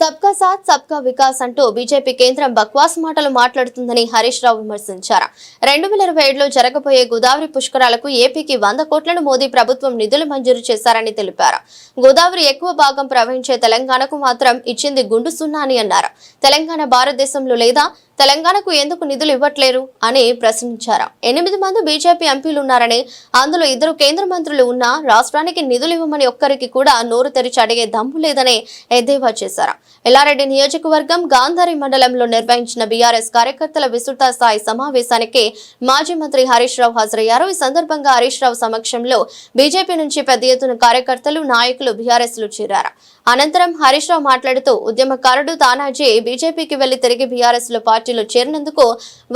సబ్కా సాత్ సబ్కా వికాస్ అంటూ బీజేపీ కేంద్రం బక్వాస్ మాటలు మాట్లాడుతుందని హరీష్ రావు విమర్శించారు. రెండు వేల ఇరవై ఏడులో జరగబోయే గోదావరి పుష్కరాలకు ఏపీకి వంద కోట్లను మోదీ ప్రభుత్వం నిధులు మంజూరు చేశారని తెలిపారు. గోదావరి ఎక్కువ భాగం ప్రవహించే తెలంగాణకు మాత్రం ఇచ్చింది గుండు సున్నా అని అన్నారు. తెలంగాణ భారతదేశంలో లేదా తెలంగాణకు ఎందుకు నిధులు ఇవ్వట్లేరు అని ప్రశ్నించారు. ఎనిమిది మంది బీజేపీ ఎంపీలు ఉన్నారని అందులో ఇద్దరు కేంద్ర మంత్రులు ఉన్నా రాష్ట్రానికి నిధులు ఇవ్వమని ఒక్కరికి కూడా నోరు తెరిచి అడిగే దమ్ము లేదని ఎద్దేవా చేశారు. ఎల్లారెడ్డి నియోజకవర్గం గాంధారి మండలంలో నిర్వహించిన బీఆర్ఎస్ కార్యకర్తల విస్తృత స్థాయి సమావేశానికి మాజీ మంత్రి హరీష్ రావు హాజరయ్యారు. ఈ సందర్భంగా హరీష్ రావు సమక్షంలో బీజేపీ నుంచి పెద్ద ఎత్తున కార్యకర్తలు నాయకులు బీఆర్ఎస్లో చేరారు. అనంతరం హరీష్ రావు మాట్లాడుతూ ఉద్యమకారుడు తానాజీ బీజేపీకి వెళ్ళి తిరిగి బీఆర్ఎస్లో పార్టీ పార్టీలో చేరినందుకు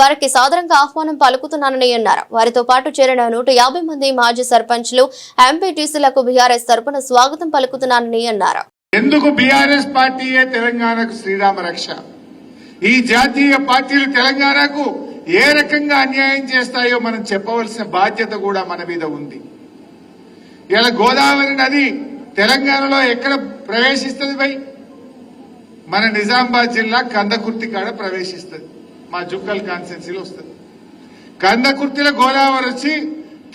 వారికి సాదరంగా ఆహ్వానం పలుకుతున్నానని అన్నారు. వారితో పాటు చేరిన నూట మంది మాజీ సర్పంచ్లు ఎంపీటీసీలకు బీఆర్ఎస్ తరపున స్వాగతం పలుకుతున్నానని అన్నారు. ఎందుకు బీఆర్ఎస్ పార్టీయే తెలంగాణకు శ్రీరామ రక్ష? ఈ జాతీయ పార్టీలు తెలంగాణకు ఏ రకంగా అన్యాయం చేస్తాయో మనం చెప్పవలసిన బాధ్యత కూడా మన మీద ఉంది. ఇలా గోదావరి నది తెలంగాణలో ఎక్కడ ప్రవేశిస్తుంది భయ్? మన నిజామాబాద్ జిల్లా కందకుర్తి కాడ ప్రవేశిస్తుంది. మా జుక్కల్ కాన్స్టెన్సీలో వస్తుంది. కందకుర్తిలో గోదావరి వచ్చి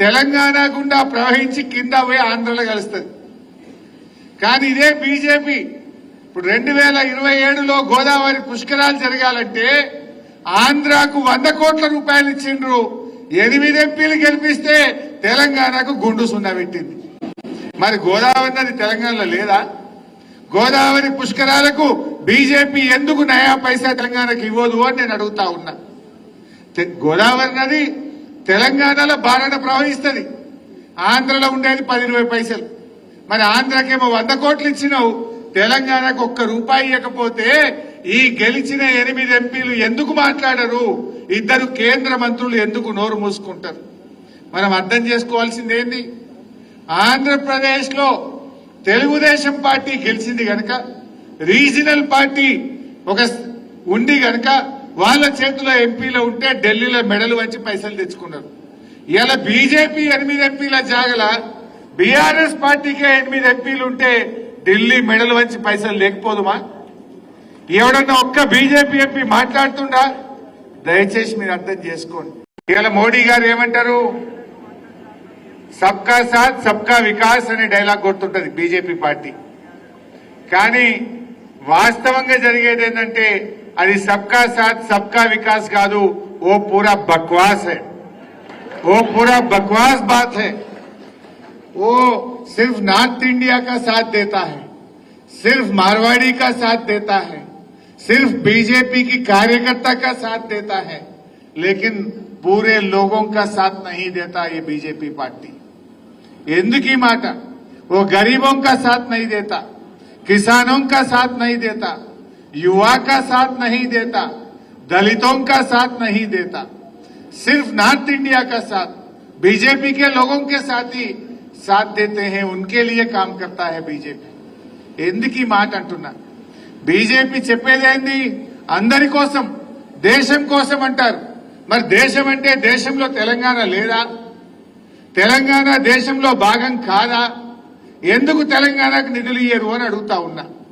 తెలంగాణ గుండా ప్రవహించి కింద పోయి ఆంధ్రలో కలుస్తుంది. కానీ ఇదే బీజేపీ. ఇప్పుడు రెండు వేల ఇరవై ఏడులో గోదావరి పుష్కరాలు జరగాలంటే ఆంధ్రాకు వంద కోట్ల రూపాయలు ఇచ్చిండ్రు. ఎనిమిది ఎంపీలు గెలిపిస్తే తెలంగాణకు గుండు సున్నా పెట్టింది. మరి గోదావరి నది తెలంగాణలో లేదా? గోదావరి పుష్కరాలకు బీజేపీ ఎందుకు నయా పైసా తెలంగాణకి ఇవ్వదు అని నేను అడుగుతా ఉన్నా. గోదావరి నది తెలంగాణలో భారత ప్రవహిస్తుంది. ఆంధ్రలో ఉండేది పది ఇరవై పైసలు. మరి ఆంధ్రకేమో వంద కోట్లు ఇచ్చినావు. తెలంగాణకు ఒక్క రూపాయి ఇవ్వకపోతే ఈ గెలిచిన ఎనిమిది ఎంపీలు ఎందుకు మాట్లాడరు? ఇద్దరు కేంద్ర మంత్రులు ఎందుకు నోరు మూసుకుంటారు? మనం అర్థం చేసుకోవాల్సింది ఏంది? ఆంధ్రప్రదేశ్లో తెలుగుదేశం పార్టీ గెలిచింది కనుక రీజనల్ పార్టీ ఒక ఉండి గనక వాళ్ళ చేతిలో ఎంపీలో ఉంటే ఢిల్లీలో మెడలు వచ్చి పైసలు తెచ్చుకున్నారు. ఇలా బీజేపీ ఎనిమిది ఎంపీల జాగల బీఆర్ఎస్ పార్టీకే ఎనిమిది ఎంపీలు ఉంటే ఢిల్లీ మెడలు వంచి పైసలు లేకపోదుమా? ఎవడన్నా ఒక్క బీజేపీ ఎంపీ మాట్లాడుతుండా? దయచేసి మీరు అర్థం చేసుకోండి. ఇలా మోడీ గారు ఏమంటారు? సబ్కా సాత్ సబ్కా వికాస్ అనే డైలాగ్ కొడుతుంటది బీజేపీ పార్టీ. కానీ వాస్తవంగా జరిగేది ఏంటంటే అది సబ్కా సాత్ సబ్కా వికాస్ కాదు ఓ పూరా బక్వాస్ है वो पूरा बकवास बात है वो सिर्फ नॉर्थ इंडिया का साथ देता है सिर्फ मारवाड़ी का साथ देता है सिर्फ बीजेपी की कार्यकर्ता का साथ देता है लेकिन पूरे लोगों का साथ नहीं देता ये बीजेपी पार्टी ఎందుకు ఈ మాట वो गरीबों का साथ नहीं देता किसानों का साथ नहीं देता युवा का साथ नहीं देता दलितों का साथ नहीं देता सिर्फ नॉर्थ इंडिया का साथ बीजेपी के लोगों के साथ ही साथ देते हैं उनके लिए काम करता है बीजेपी ఎందుకు ఈ మాట అంటున్నా బీజేపీ చెప్పేదేంది అందరి కోసం దేశం కోసం అంటారు మరి దేశం అంటే దేశంలో తెలంగాణ లేదా తెలంగాణ దేశంలో భాగం కాదా ఎందుకు తెలంగాణకు నిధులు ఇయ్యరు అని అడుగుతా ఉన్నా.